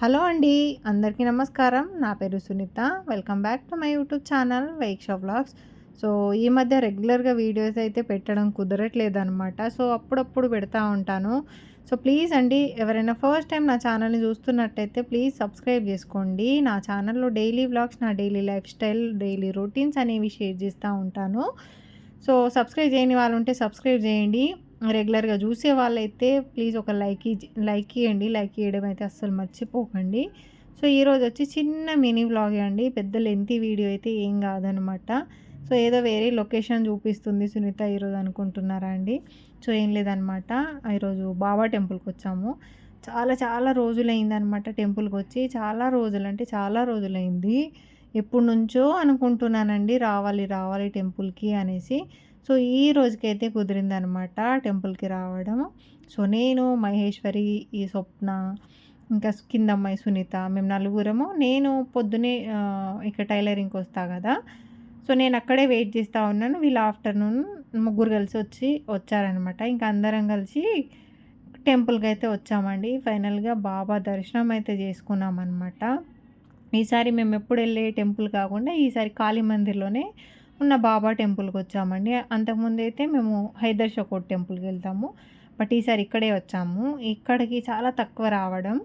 Hello అండి అందరికీ నమస్కారం. నా పేరు Sunitha. Welcome back to my YouTube channel Vaiksha vlogs. So ఈ మధ్య రెగ్యులర్గా వీడియోస్ అయితే పెట్టడం కుదరట్లేదు అనమాట సో అప్పుడప్పుడు పెడతా ఉంటాను. సో ప్లీజ్ అండి ఎవరైనా ఫస్ట్ టైం నా ఛానల్ని చూస్తున్నట్టయితే ప్లీజ్ సబ్స్క్రైబ్ చేసుకోండి. నా ఛానల్లో డైలీ వ్లాగ్స్ నా daily lifestyle daily routines అనేవి షేర్ చేస్తూ ఉంటాను. సో సబ్స్క్రైబ్ చేయని వాళ్ళు ఉంటే సబ్స్క్రైబ్ చేయండి. రెగ్యులర్గా చూసే వాళ్ళైతే ప్లీజ్ ఒక లైక్ లైక్ ఇవ్వండి లైక్ ఇవ్వడం అయితే అస్సలు మర్చిపోకండి. సో ఈరోజు వచ్చి చిన్న మినీ వ్లాగ్ అండి. పెద్ద లెంతి వీడియో అయితే ఏం కాదనమాట. సో ఏదో వేరే లొకేషన్ చూపిస్తుంది సునీత ఈరోజు అనుకుంటున్నారా అండి? సో ఏం లేదనమాట. ఈరోజు బాబా టెంపుల్కి వచ్చాము. చాలా చాలా రోజులైందనమాట టెంపుల్కి వచ్చి. చాలా రోజులు అంటే చాలా రోజులైంది. ఎప్పటి నుంచో అనుకుంటున్నానండి. రావాలి రావాలి టెంపుల్కి అనేసి. సో ఈ రోజుకైతే కుదిరిందనమాట టెంపుల్కి రావడం. సో నేను మహేశ్వరి ఈ స్వప్న ఇంకా కిందమ్మాయి సునీత మేము నలుగురము. నేను పొద్దునే ఇక్కడ టైలరింగ్కి వస్తా కదా. సో నేను అక్కడే వెయిట్ చేస్తూ ఉన్నాను. వీళ్ళు ఆఫ్టర్నూన్ ముగ్గురు కలిసి వచ్చి వచ్చారనమాట ఇంకా అందరం కలిసి టెంపుల్కి అయితే వచ్చామండి. ఫైనల్గా బాబా దర్శనం అయితే చేసుకున్నాం అనమాట ఈసారి మేము ఎప్పుడు వెళ్ళే టెంపుల్ కాకుండా ఈసారి కాళీ మందిర్లోనే ఉన్న బాబా టెంపుల్కి వచ్చామండి. అంతకుముందు అయితే మేము హైదర్ షకోట్ టెంపుల్కి వెళ్తాము. బట్ ఈసారి ఇక్కడే వచ్చాము. ఇక్కడికి చాలా తక్కువ రావడం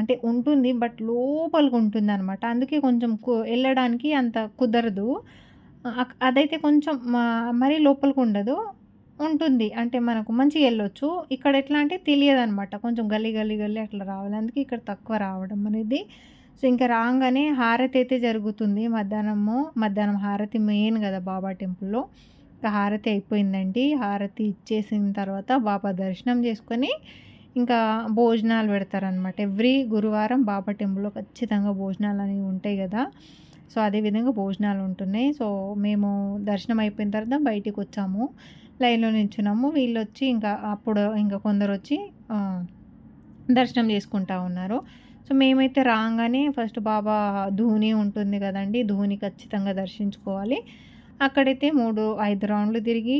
అంటే ఉంటుంది. బట్ లోపలికి ఉంటుంది అనమాట అందుకే కొంచెం వెళ్ళడానికి అంత కుదరదు. అదైతే కొంచెం మరీ లోపలికి ఉండదు. ఉంటుంది. అంటే మనకు మంచిగా వెళ్ళొచ్చు. ఇక్కడ ఎట్లా అంటే తెలియదు అనమాట కొంచెం గల్లీ గల్లీ గల్లీ అట్లా రావాలి. అందుకే ఇక్కడ తక్కువ రావడం అనేది సో ఇంకా రాగానే హారతి అయితే జరుగుతుంది. మధ్యాహ్నము మధ్యాహ్నం హారతి మెయిన్ కదా బాబా టెంపుల్లో. ఇంకా హారతి అయిపోయిందండి. హారతి ఇచ్చేసిన తర్వాత బాబా దర్శనం చేసుకొని ఇంకా భోజనాలు పెడతారనమాట ఎవ్రీ గురువారం బాబా టెంపుల్లో ఖచ్చితంగా భోజనాలు అనేవి ఉంటాయి కదా. సో అదేవిధంగా భోజనాలు ఉంటున్నాయి. సో మేము దర్శనం అయిపోయిన తర్వాత బయటికి వచ్చాము. లైన్లో నిల్చున్నాము. వీళ్ళు వచ్చి ఇంకా అప్పుడు ఇంకా కొందరు వచ్చి దర్శనం చేసుకుంటా ఉన్నారు. సో మేమైతే రాగానే ఫస్ట్ బాబా ధూని ఉంటుంది కదండి ధూని ఖచ్చితంగా దర్శించుకోవాలి. అక్కడైతే మూడు ఐదు రౌండ్లు తిరిగి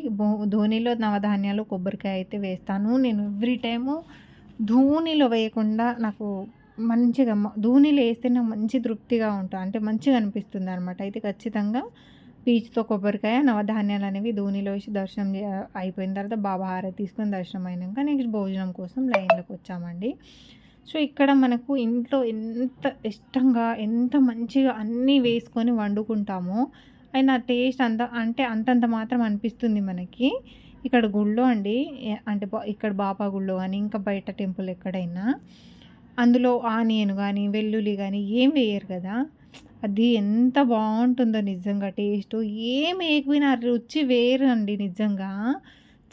ధోనిలో నవధాన్యాలు కొబ్బరికాయ అయితే వేస్తాను. నేను ఎవ్రీ టైము ధూనిలో వేయకుండా నాకు మంచిగా ధూనిలో వేస్తే నాకు మంచి తృప్తిగా ఉంటా అంటే మంచిగా అనిపిస్తుంది అనమాట అయితే ఖచ్చితంగా పీచుతో కొబ్బరికాయ నవధాన్యాలు అనేవి ధూనిలో వేసి దర్శనం అయిపోయిన తర్వాత బాబా హారతి తీసుకొని దర్శనం అయినాక నెక్స్ట్ భోజనం కోసం లైన్లోకి వచ్చామండి. సో ఇక్కడ మనకు ఇంట్లో ఎంత ఇష్టంగా ఎంత మంచిగా అన్నీ వేసుకొని వండుకుంటామో అయినా టేస్ట్ అంత అంటే అంతంత మాత్రం అనిపిస్తుంది మనకి. ఇక్కడ గుళ్ళో అండి అంటే ఇక్కడ బాపా గుళ్ళో కానీ ఇంకా బయట టెంపుల్ ఎక్కడైనా అందులో ఆనియన్ కానీ వెల్లుల్లి కానీ ఏం వేయరు కదా. అది ఎంత బాగుంటుందో నిజంగా టేస్ట్. ఏం వేయకపోయినా రుచి వేరు అండి నిజంగా.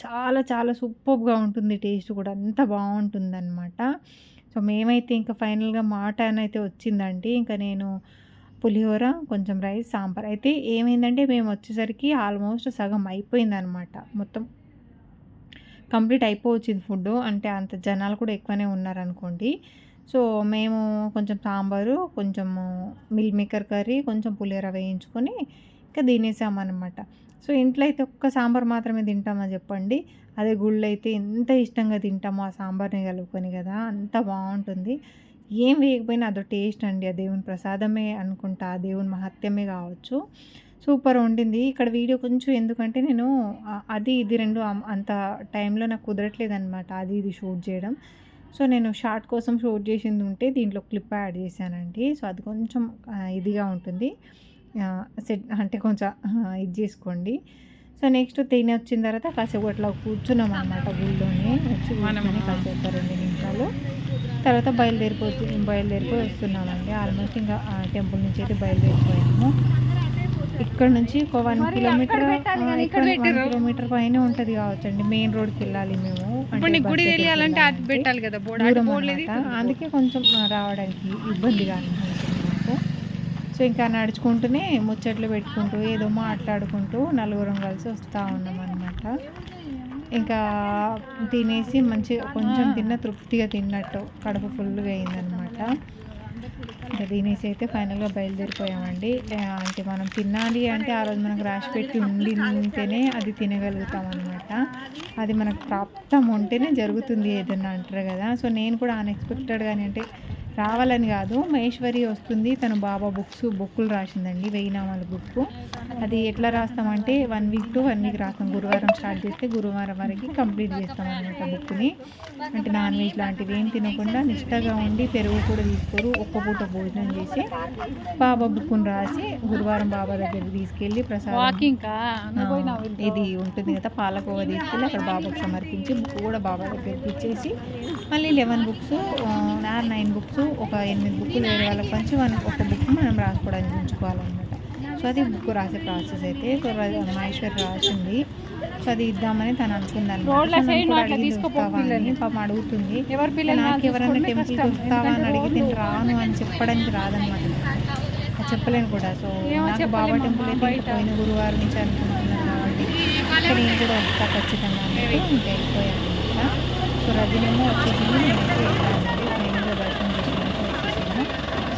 చాలా చాలా సూపర్గా ఉంటుంది టేస్ట్ కూడా. అంత బాగుంటుందన్నమాట. సో మేమైతే ఇంకా ఫైనల్గా మా అయితే వచ్చిందండి. ఇంకా నేను పులిహోర కొంచెం రైస్ సాంబార్. అయితే ఏమైందంటే మేము వచ్చేసరికి ఆల్మోస్ట్ సగం అయిపోయిందనమాట. మొత్తం కంప్లీట్ అయిపోవచ్చింది ఫుడ్. అంటే అంత జనాలు కూడా ఎక్కువనే ఉన్నారనుకోండి. సో మేము కొంచెం సాంబారు కొంచెము మిల్ మేకర్ కర్రీ కొంచెం పులిహోర వేయించుకొని ఇంకా తినేసామన్నమాట సో ఇంట్లో అయితే ఒక్క సాంబార్ మాత్రమే తింటామా చెప్పండి? అదే గుళ్ళు అయితే ఎంత ఇష్టంగా తింటామో ఆ సాంబార్ని కలుపుకొని కదా అంత బాగుంటుంది. ఏం వేయకపోయినా అదో టేస్ట్ అండి ఆ దేవుని ప్రసాదమే అనుకుంటా ఆ దేవుని మహత్యమే కావచ్చు. సూపర్ ఉండింది. ఇక్కడ వీడియో కొంచెం ఎందుకంటే నేను అది ఇది రెండు అంత టైంలో నాకు కుదరట్లేదు అనమాట అది ఇది షూట్ చేయడం. సో నేను షార్ట్ కోసం షూట్ చేసింది ఉంటే దీంట్లో క్లిప్ యాడ్ చేశానండి. సో అది కొంచెం ఇదిగా ఉంటుంది. సెట్ అంటే కొంచెం ఇది చేసుకోండి. సో నెక్స్ట్ తిని వచ్చిన తర్వాత కాసేపు అట్లా కూర్చున్నాం అనమాట గుళ్ళోనే. వచ్చి కూర్చొని కాసేపు రెండు నిమిషాలు. తర్వాత బయలుదేరిపోతు బయలుదేరిపోయి వస్తున్నామండి. ఆల్మోస్ట్ ఇంకా టెంపుల్ నుంచి అయితే బయలుదేరిపోయాము. ఇక్కడ నుంచి ఒక వన్ కిలోమీటర్ ఇక్కడ వన్ కిలోమీటర్ పైన ఉంటుంది కావచ్చు అండి మెయిన్ రోడ్కి వెళ్ళాలి మేము. అందుకే కొంచెం రావడానికి ఇబ్బందిగా అనిపించింది సో ఇంకా నడుచుకుంటూనే ముచ్చట్లు పెట్టుకుంటూ ఏదో మాట్లాడుకుంటూ నలుగురం కలిసి వస్తూ ఉన్నాం అనమాట ఇంకా తినేసి మంచిగా కొంచెం తిన్న తృప్తిగా తిన్నట్టు కడుపు ఫుల్గా అయిందనమాట ఇంకా తినేసి అయితే ఫైనల్గా బయలుదేరిపోయామండి. అంటే మనం తినాలి అంటే ఆ రోజు మనకు రాసి పెట్టి ఉండితేనే అది తినగలుగుతాం అనమాట అది మనకు ప్రాప్తం ఉంటేనే జరుగుతుంది ఏదన్నా అంటారు కదా. సో నేను కూడా అన్ఎక్స్పెక్టెడ్గానే అంటే రావాలని కాదు మహేశ్వరి వస్తుంది తను బాబా బుక్స్ బుక్కులు రాసిందండి వెయ్యి నామాల బుక్ అది ఎట్లా రాస్తామంటే one week to one week రాస్తాం. గురువారం స్టార్ట్ చేస్తే గురువారం వరకు కంప్లీట్ చేస్తాం అనమాట బుక్ని అంటే నాన్ వెజ్ లాంటివి ఏం తినకుండా నిష్టగా ఉండి పెరుగు కూడా తీసుకోరు ఒక్క పూట భోజనం చేసి బాబా బుక్కుని రాసి గురువారం బాబా దగ్గరికి తీసుకెళ్ళి ప్రసాదం. ఇది ఉంటుంది కదా పాలకోవ తీసుకెళ్ళి అక్కడ బాబాకు సమర్పించి బుక్ కూడా బాబా దగ్గరికి ఇచ్చేసి మళ్ళీ లెవెన్ బుక్స్ నైన్ బుక్స్ ఒక ఎనిమిది బుక్లు వేరే వాళ్ళకి పంచి వన్ ఒక బుక్ మనం రాసుకోవడానికి ఉంచుకోవాలన్నమాట సో అది బుక్ రాసే ప్రాసెస్ అయితే సో మహేశ్వరి రాసింది. సో అది ఇద్దామని తను అనుకుందాను రోడ్ల side నువ్వు అట్లా తీసుకోపో పిల్లల్ని. పాపం అడుగుతుంది. నాకు ఎవరైనా టెంపుల్కి కష్టం. వస్తావా అని అడిగితే రాను అని చెప్పడానికి రాదనమాట చెప్పలేను కూడా. సో నాకు బాబా టెంపుల్ అయితే. పోయిన గురువారం నుంచి అనుకుంటున్నాను కాబట్టి. నేను కూడా వస్తా ఖచ్చితంగా ఇంకా వెళ్ళిపోయాను అనమాట సో రజనేమో వచ్చేసింది నేనైతే వెళ్ళానండి నేను కూడా దర్శనం చేసుకున్నాక వచ్చేసాను సో